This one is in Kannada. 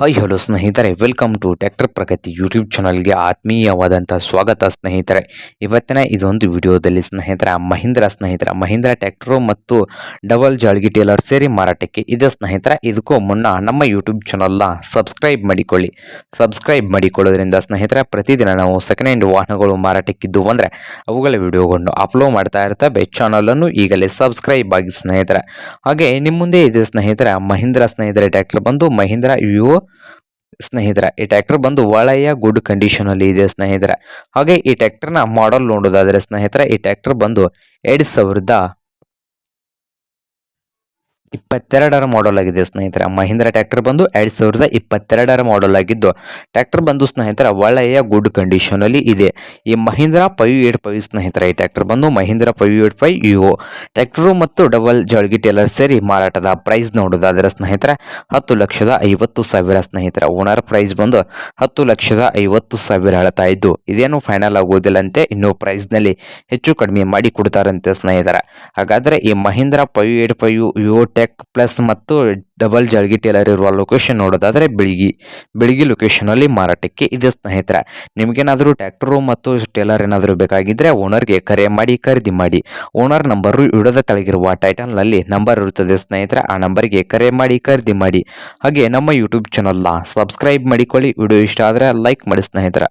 ಹಾಯ್ ಹಲೋ ಸ್ನೇಹಿತರೆ. Welcome to tractor Pragati YouTube ಚಾನಲ್ಗೆ ಆತ್ಮೀಯವಾದಂಥ ಸ್ವಾಗತ, ಸ್ನೇಹಿತರೆ. ಇವತ್ತಿನ ಇದೊಂದು ವಿಡಿಯೋದಲ್ಲಿ ಸ್ನೇಹಿತರ ಮಹೀಂದ್ರ ಸ್ನೇಹಿತರ ಮಹೀಂದ್ರ ಟ್ಯಾಕ್ಟ್ರು ಮತ್ತು ಡಬಲ್ ಜಾಳ್ಗಿ ಟೇಲರ್ ಸೇರಿ ಮಾರಾಟಕ್ಕೆ ಇದೆ ಸ್ನೇಹಿತರ. ಇದಕ್ಕೂ ಮುನ್ನ ನಮ್ಮ ಯೂಟ್ಯೂಬ್ ಚಾನಲ್ನ ಸಬ್ಸ್ಕ್ರೈಬ್ ಮಾಡಿಕೊಳ್ಳಿ. ಸಬ್ಸ್ಕ್ರೈಬ್ ಮಾಡಿಕೊಳ್ಳೋದ್ರಿಂದ ಸ್ನೇಹಿತರ, ಪ್ರತಿದಿನ ನಾವು ಸೆಕೆಂಡ್ ಹ್ಯಾಂಡ್ ವಾಹನಗಳು ಮಾರಾಟಕ್ಕಿದ್ದು ಅಂದರೆ ಅವುಗಳ ವಿಡಿಯೋಗಳನ್ನು ಅಪ್ಲೋಡ್ ಮಾಡ್ತಾ ಇರ್ತವೆ. ಚಾನಲನ್ನು ಈಗಲೇ ಸಬ್ಸ್ಕ್ರೈಬ್ ಆಗಿ ಸ್ನೇಹಿತರ. ಹಾಗೆ ನಿಮ್ಮ ಮುಂದೆ ಇದೆ ಸ್ನೇಹಿತರ, ಮಹೀಂದ್ರ ಸ್ನೇಹಿತರ ಟ್ಯಾಕ್ಟರ್ ಬಂದು ಮಹೀಂದ್ರ ವಿವೋ ಸ್ನೇಹಿತರ, ಈ ಟ್ರ್ಯಾಕ್ಟರ್ ಬಂದು ಒಳ್ಳೆಯ ಗುಡ್ ಕಂಡೀಷನ್ ಅಲ್ಲಿ ಇದೆ ಸ್ನೇಹಿತರ. ಹಾಗೆ ಈ ಟ್ರ್ಯಾಕ್ಟರ್ನ ಮಾಡಲ್ ನೋಡೋದಾದ್ರೆ ಸ್ನೇಹಿತರ, ಈ ಟ್ರ್ಯಾಕ್ಟರ್ ಬಂದು ಎರಡು ಸಾವಿರದ ಇಪ್ಪತ್ತೆರಡರ ಮಾಡೆಲ್ ಆಗಿದೆ ಸ್ನೇಹಿತರ. ಮಹೀಂದ್ರ ಟ್ರ್ಯಾಕ್ಟರ್ ಬಂದು ಎರಡ್ ಸಾವಿರದ ಇಪ್ಪತ್ತೆರಡರ ಮಾಡೆಲ್ ಆಗಿದ್ದು ಟ್ರ್ಯಾಕ್ಟರ್ ಬಂದು ಸ್ನೇಹಿತರ ಒಳ್ಳೆಯ ಗುಡ್ ಕಂಡೀಷನ್ ಅಲ್ಲಿ ಇದೆ. ಈ ಮಹೀಂದ್ರ ಫೈವ್ ಏಟ್ ಫೈವ್ ಸ್ನೇಹಿತರ, ಈ ಟ್ರ್ಯಾಕ್ಟರ್ ಬಂದು Mahindra five eight five U tractor ಮತ್ತು ಡಬಲ್ ಜಳ್ಗಿ ಟೇಲರ್ ಸೇರಿ ಮಾರಾಟದ ಪ್ರೈಸ್ ನೋಡೋದಾದ್ರೆ ಸ್ನೇಹಿತರ, ಹತ್ತು ಲಕ್ಷದ ಐವತ್ತು ಸಾವಿರ ಸ್ನೇಹಿತರ ಓನರ್ ಪ್ರೈಸ್ ಬಂದು ಹತ್ತು ಲಕ್ಷದ ಐವತ್ತು ಸಾವಿರ ಹೇಳ್ತಾ ಇದ್ದು, ಇದೇನು ಫೈನಲ್ ಆಗೋದಿಲ್ಲಂತೆ, ಇನ್ನು ಪ್ರೈಸ್ನಲ್ಲಿ ಹೆಚ್ಚು ಕಡಿಮೆ ಮಾಡಿ ಕೊಡ್ತಾರಂತೆ ಸ್ನೇಹಿತರ. ಹಾಗಾದ್ರೆ ಈ Mahindra five eight five U tech plus ಮತ್ತು ಡಬಲ್ ಜಳ್ಗಿ ಟೇಲರ್ ಇರುವ ಲೊಕೇಶನ್ ನೋಡೋದಾದರೆ ಬೆಳಗಿ ಬೆಳಗಿ ಲೊಕೇಶನಲ್ಲಿ ಮಾರಾಟಕ್ಕೆ ಇದೆ ಸ್ನೇಹಿತರ. ನಿಮಗೇನಾದರೂ ಟ್ರ್ಯಾಕ್ಟರು ಮತ್ತು ಟೇಲರ್ ಏನಾದರೂ ಬೇಕಾಗಿದ್ದರೆ ಓನರ್ಗೆ ಕರೆ ಮಾಡಿ, ಖರೀದಿ ಮಾಡಿ. ಓನರ್ ನಂಬರು ಇಡೋದ ಕೆಳಗಿರುವ ಟೈಟಲ್ನಲ್ಲಿ ನಂಬರ್ ಇರುತ್ತದೆ ಸ್ನೇಹಿತರ. ಆ ನಂಬರ್ಗೆ ಕರೆ ಮಾಡಿ, ಖರೀದಿ ಮಾಡಿ. ಹಾಗೆ ನಮ್ಮ ಯೂಟ್ಯೂಬ್ ಚಾನಲ್ನ ಸಬ್ಸ್ಕ್ರೈಬ್ ಮಾಡಿಕೊಳ್ಳಿ. ವಿಡಿಯೋ ಇಷ್ಟ ಆದರೆ ಲೈಕ್ ಮಾಡಿ ಸ್ನೇಹಿತರ.